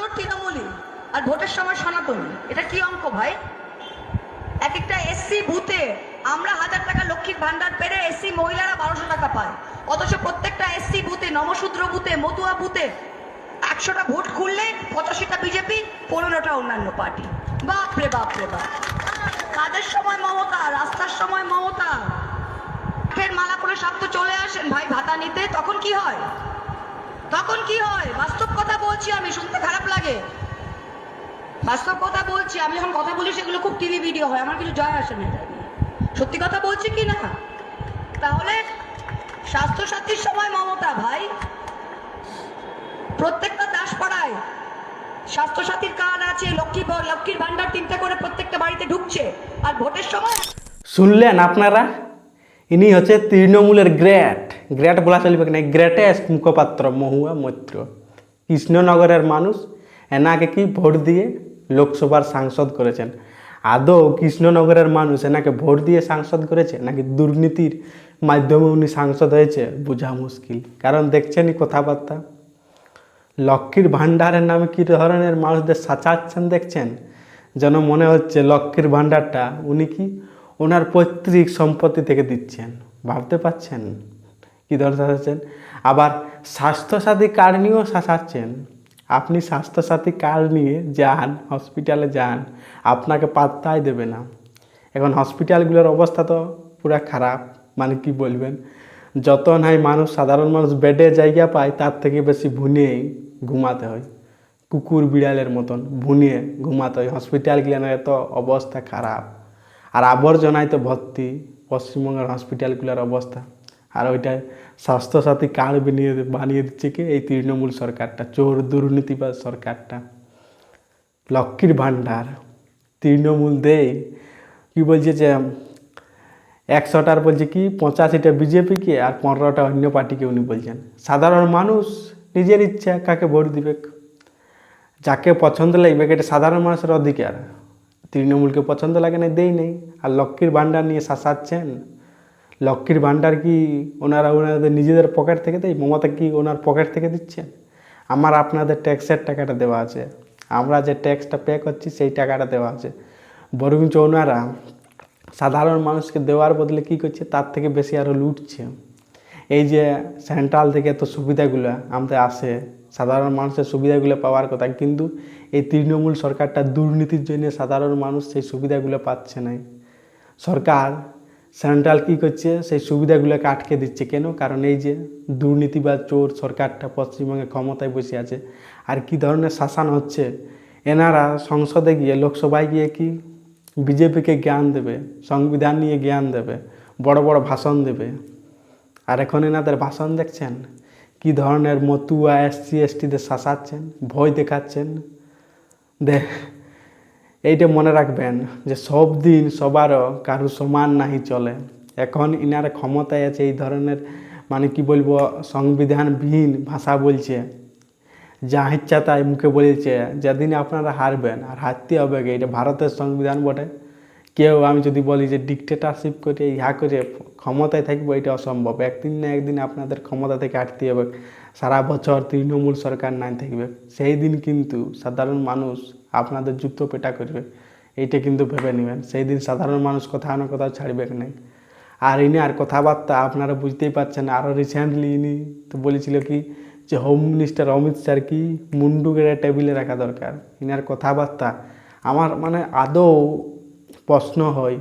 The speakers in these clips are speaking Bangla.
বছর তৃণমূলী, আর ভোটের সময় সনাতনী। এটা কি অঙ্ক ভাই? এক একটা এসসি বুথে আমরা হাজার টাকা লক্ষ্মীর ভান্ডার পেরে এসসি মহিলারা বারোশো টাকা পায়। অথচ প্রত্যেকটা এসসি বুথে নমশূদ্র বুথে, মতুয়া বুথে একশোটা ভোট খুললে পঁচাশিটা বিজেপি, পনেরোটা অন্যান্য পার্টি। বাপ রে বাপ রে বাপ। কাজের সময় মমতা? রাস্তার সময় মমতা। ফের মালা করে সব তো চলে আসেন ভাই ভাতা নিতে তখন কি হয়? তখন কি হয়? বাস্তব কথা বলছি আমি, শুনতে খারাপ লাগে। বাস্তব কথা বলছি, আমি যখন কথা বলি, সেগুলো খুব টিভি ভিডিও হয়, আমার কিছু জয় আসে না। সত্যি কথা বলছি কি না? তাহলে স্বাস্থ্যসাথীর সময় মমতা, ভাই। প্রত্যেকটা দাসপাড়ায় স্বাস্থ্যসাথীর কার্ড আছে, লক্ষ্মী লক্ষ্মীর ভান্ডার তিনটে করে প্রত্যেকটা বাড়িতে ঢুকছে। আর ভোটের সময় শুনলেন আপনারা? ইনি হচ্ছে তৃণমূলের গ্রেট। গ্রেট বলা চলবে না গ্রেটেস্ট মুখপাত্র মহুয়া মৈত্র। কৃষ্ণনগরের মানুষ এনাকে কি ভোট দিয়ে লোকসভার সাংসদ করেছেন? আদৌ কৃষ্ণনগরের মানুষ এনাকে ভোট দিয়ে সাংসদ করেছে নাকি দুর্নীতির মাধ্যমে উনি সাংসদ হয়েছে? বোঝা মুশকিল। কারণ দেখছেনই কথাবার্তা। লক্ষ্মীর ভাণ্ডারের নামে কী ধরনের মানুষদের সাচাচ্ছেন দেখছেন? যেন মনে হচ্ছে লক্ষ্মীর ভাণ্ডারটা উনি কি ওনার পৈতৃক সম্পত্তি থেকে দিচ্ছেন। ভাবতে পাচ্ছেন কী ধরনের শাসাচ্ছেন আবার স্বাস্থ্যসাথী কার্ড নিয়েও শাসাচ্ছেন। আপনি স্বাস্থ্যসাথী কার্ড নিয়ে যান, হসপিটালে যান, আপনাকে পাত্তাই দেবে না। এখন হসপিটালগুলোর অবস্থা তো পুরো খারাপ মানে কি বলবেন? যত নাই মানুষ, সাধারণ মানুষ বেডে জায়গা পায়, তার থেকে বেশি ভুনিয়েই ঘুমাতে হয়। কুকুর বিড়ালের মতন ভুনিয়ে ঘুমাতে হয়। হসপিটালগুলোর এত অবস্থা খারাপ। আর আবর্জনায় তো ভর্তি, পশ্চিমবঙ্গের হসপিটালগুলোর অবস্থা। আর ওইটা স্বাস্থ্যসাথী কার্ড বানিয়ে বানিয়ে দিচ্ছে কি? এই তৃণমূল সরকারটা, চোর দুর্নীতিবাজ সরকারটা। লক্ষ্মীর ভাণ্ডার। তৃণমূল দেয় কি বলছে যে, একশোটার বলছে কি, পঁচাশিটা বিজেপিকে আর পনেরোটা অন্য পার্টিকে উনি বলছেন। সাধারণ মানুষ নিজের ইচ্ছা কাকে ভোট দিবে? যাকে পছন্দ লাগবে এটা সাধারণ মানুষের অধিকার। তৃণমূলকে পছন্দ লাগে না দেই নেই। আর লক্ষ্মীর ভাণ্ডার নিয়ে শাসাচ্ছেন। লক্ষ্মীর ভাণ্ডার কি ওনারা ওনাদের নিজেদের পকেট থেকে দেয়? মমতা কি ওনার পকেট থেকে দিচ্ছেন? আমার আপনাদের ট্যাক্সের টাকাটা দেওয়া আছে। আমরা যে ট্যাক্সটা পে করছি সেই টাকাটা দেওয়া আছে। বরঞ্চ ওনারা সাধারণ মানুষকে দেওয়ার বদলে কি করছে? তার থেকে বেশি আরও লুটছে। এই যে সেন্ট্রাল থেকে এত সুবিধাগুলো আমাদের আসে, সাধারণ মানুষের সুবিধাগুলো পাওয়ার কথা, কিন্তু এই তৃণমূল সরকারটা দুর্নীতির জন্য সাধারণ মানুষ সেই সুবিধাগুলো পাচ্ছে না সরকার সেন্ট্রাল কী করছে? সেই সুবিধাগুলোকে আটকে দিচ্ছে কেন? কারণ এই যে দুর্নীতি বা চোর সরকারটা পশ্চিমবঙ্গে ক্ষমতায় বসে আছে। আর কি ধরনের শাসন হচ্ছে? এনারা সংসদে গিয়ে, লোকসভায় গিয়ে কি বিজেপিকে জ্ঞান দেবে? সংবিধান নিয়ে জ্ঞান দেবে? বড় বড় ভাষণ দেবে? আর এখন এনাদের ভাষণ দেখছেন? কি ধরনের মতুয়া এসসি, এসটিদের শাসাচ্ছেন? ভয় দেখাচ্ছেন? দে এইটা মনে রাখবেন যে সব দিন সবারও কারও সমান নাহি চলে। এখন ইনারা ক্ষমতায় আছে এই ধরনের মানে কি বলব, সংবিধানবিহীন ভাষা বলছে। যা ইচ্ছা তাই মুখে বলেছে, যেদিন আপনারা হারবেন আর হারতে হবে এটা ভারতের সংবিধান বটে। কেউ আমি যদি বলি যে ডিকটেটারশিপ করে, ইহা করে ক্ষমতায় থাকব, এটা অসম্ভব। একদিন না একদিন আপনাদের ক্ষমতা থেকে হাঁটতে হবে। সারা বছর তৃণমূল সরকার নাই থাকবে। সেই দিন কিন্তু সাধারণ মানুষ আপনাদের জুতো পেটা করবে। এইটা কিন্তু ভেবে নেবেন। সেই দিন সাধারণ মানুষ কোথাও না কোথাও ছাড়বে নাই। আর ইনি আর কথাবার্তা আপনারা বুঝতেই পারছেন আরও রিসেন্টলি ইনি তো বলেছিল কি যে হোম মিনিস্টার অমিত শাহ কি মুন্ডু কেড়ে টেবিলে রাখা দরকার? ইনার কথাবার্তা আমার মানে আদৌ প্রশ্ন হয়।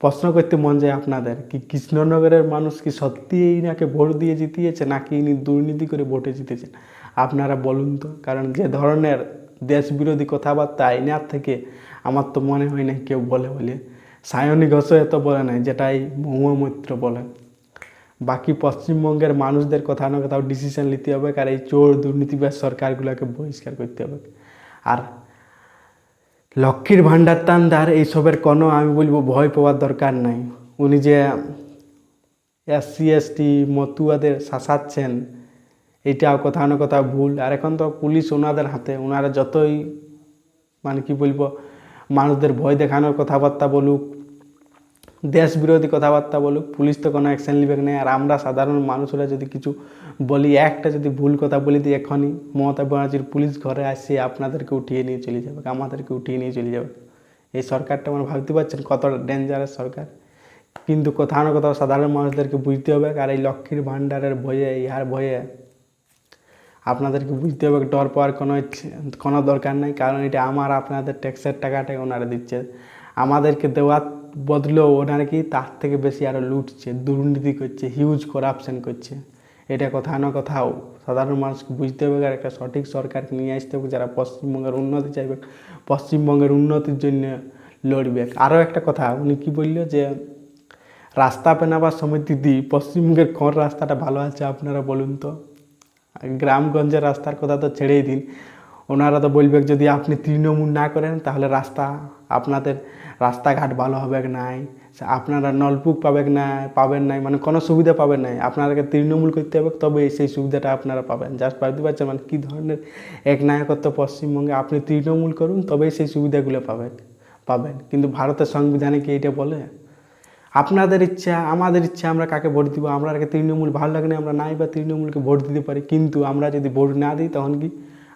প্রশ্ন করতে মন যায় আপনাদের কি কৃষ্ণনগরের মানুষ কি সত্যি ইনাকে ভোট দিয়ে জিতিয়েছে নাকি ইনি দুর্নীতি করে ভোটে জিতেছেন? আপনারা বলুন তো। কারণ যে ধরনের দেশ বিরোধী কথাবার্তা ইনার থেকে আমার তো মনে হয় না কেউ বলে বলে। সায়নী ঘোষও এত বলে নাই, যেটাই মহুয়া মৈত্র বলে। বাকি পশ্চিমবঙ্গের মানুষদের কথা না কোথাও ডিসিশন নিতে হবে আর এই চোর দুর্নীতিবাজ সরকারগুলোকে বহিষ্কার করতে হবে। আর লক্ষ্মীর ভাণ্ডার তান্দার, এইসবের কোনো, আমি বলব, ভয় পাওয়ার দরকার নাই। উনি যে এসসি এসটি মতুয়াদের শাসাচ্ছেন এইটাও কোথাও না কোথাও ভুল। আর এখন তো পুলিশ ওনাদের হাতে ওনারা যতই মানে কি বলব, মানুষদের ভয় দেখানোর কথাবার্তা বলুক, দেশ বিরোধী কথাবার্তা বলুক, পুলিশ তো কোনো অ্যাকশন নিবে না। আর আমরা সাধারণ মানুষরা যদি কিছু বলি, একটা যদি ভুল কথা বলি দিই এখনই মমতা ব্যানার্জির পুলিশ ঘরে আসে, আপনাদেরকে উঠিয়ে নিয়ে চলে যাবে, আমাদেরকে উঠিয়ে নিয়ে চলে যাবে। এই সরকারটা মানে ভাবতে পারছেন কতটা ডেঞ্জারাস সরকার? কিন্তু কোথাও না কোথাও সাধারণ মানুষদেরকে বুঝতে হবে। আর এই লক্ষ্মীর ভাণ্ডারের ভয়ে, ইহার ভয়ে আপনাদেরকে বুঝতে হবে ডর পাওয়ার কোনো কোনো দরকার নেই, কারণ এটা আমার, আপনাদের ট্যাক্সের টাকাটাই ওনারা দিচ্ছে। আমাদেরকে দেওয়ার বদলেও ওনারা কি তার থেকে বেশি আরও লুটছে, দুর্নীতি করছে হিউজ করাপশন করছে। এটা কোথাও না কোথাও সাধারণ মানুষকে বুঝতে হবে আর একটা সঠিক সরকারকে নিয়ে আসতে হবে যারা পশ্চিমবঙ্গের উন্নতি চাইবে, পশ্চিমবঙ্গের উন্নতির জন্য লড়বে। আরও একটা কথা, উনি কি বলল যে, রাস্তা পেনাবার সময় দিদি পশ্চিমবঙ্গের কোন রাস্তাটা ভালো আছে আপনারা বলুন তো? গ্রামগঞ্জের রাস্তার কথা তো ছেড়েই দিন। ওনারা তো বলবে যদি আপনি তৃণমূল না করেন, তাহলে রাস্তা আপনাদের রাস্তাঘাট ভালো হবে নাই? আপনারা নলকূপ পাবেন না পাবেন নাই? মানে কোনো সুবিধা পাবেন নাই। আপনাদেরকে তৃণমূল করতে হবে, তবে সেই সুবিধাটা আপনারা পাবেন। জাস্ট ভাবতে পারছেন মানে কী ধরনের এক নায়কত্ব পশ্চিমবঙ্গে আপনি তৃণমূল করুন, তবেই সেই সুবিধাগুলো পাবেন পাবেন। কিন্তু ভারতের সংবিধানে কি এটা বলে? আপনাদের ইচ্ছা, আমাদের ইচ্ছা, আমরা কাকে ভোট দিব? আমরা আগে তৃণমূল ভালো লাগে না, আমরা নাই বা তৃণমূলকে ভোট দিতে পারি। কিন্তু আমরা যদি ভোট না দিই, তখন কি?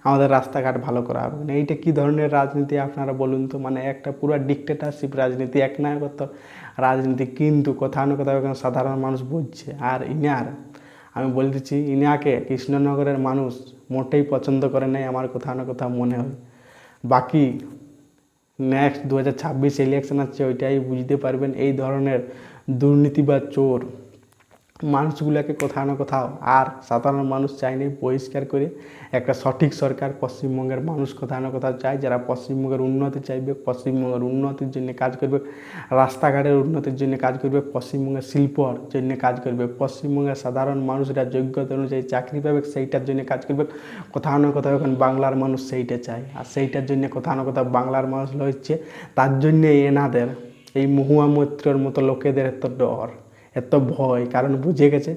আমাদের রাস্তাঘাট ভালো করা হবে না। এইটা কী ধরনের রাজনীতি আপনারা বলুন তো? মানে একটা পুরো ডিকটেটারশিপ রাজনীতি, এক নায়কত্ব রাজনীতি। কিন্তু কোথাও না কোথাও সাধারণ মানুষ বুঝছে। আর ইনার, আমি বলতেছি ইনাকে কৃষ্ণনগরের মানুষ মোটেই পছন্দ করে নাই, আমার কোথাও না কোথাও মনে হয়। বাকি নেক্সট দু হাজার ছাব্বিশ ইলেকশন আছে ওইটাই বুঝতে পারবেন এই ধরনের দুর্নীতি বা চোর। মানুষগুলোকে কোথাও না কোথাও আর সাধারণ মানুষ চায়নি পরিষ্কার করে একটা সঠিক সরকার পশ্চিমবঙ্গের মানুষ কোথাও না কোথাও চায়, যারা পশ্চিমবঙ্গের উন্নতি চাইবে, পশ্চিমবঙ্গের উন্নতির জন্য কাজ করবে, রাস্তাঘাটের উন্নতির জন্য কাজ করবে, পশ্চিমবঙ্গের শিল্পর জন্য কাজ করবে, পশ্চিমবঙ্গের সাধারণ মানুষরা যোগ্যতা অনুযায়ী চাকরি পাবে, সেইটার জন্য কাজ করবে, কোথাও না কোথাও এখন বাংলার মানুষ সেইটা চায়। আর সেইটার জন্য কোথাও না কোথাও বাংলার মানুষ লড়ছে, তার জন্যে এনাদের, এই মহুয়া মৈত্রর মতো লোকেদের এত ডর। এত ভয়, কারণ বুঝে গেছে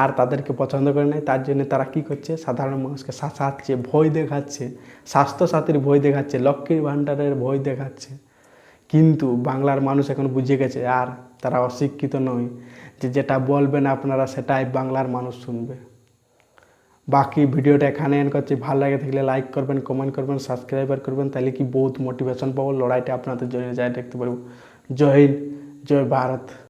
আর তাদেরকে পছন্দ করে নাই, তার জন্য তারা কি করছে? সাধারণ মানুষকে শাসাচ্ছে ভয় দেখাচ্ছে, স্বাস্থ্যসাথীর ভয় দেখাচ্ছে, লক্ষ্মীর ভাণ্ডারের ভয় দেখাচ্ছে। কিন্তু বাংলার মানুষ এখন বুঝে গেছে আর তারা অশিক্ষিত নয় যে যেটা বলবেন আপনারা সেটাই বাংলার মানুষ শুনবে। বাকি ভিডিওটা এখানে এন করছি। ভালো লাগে থাকলে লাইক করবেন কমেন্ট করবেন সাবস্ক্রাইবার করবেন, তাহলে কি বহুত মোটিভেশন পাবো? লড়াইটা আপনাদের জন্য যাই দেখতে পারব। জয় হিন্দ, জয় ভারত।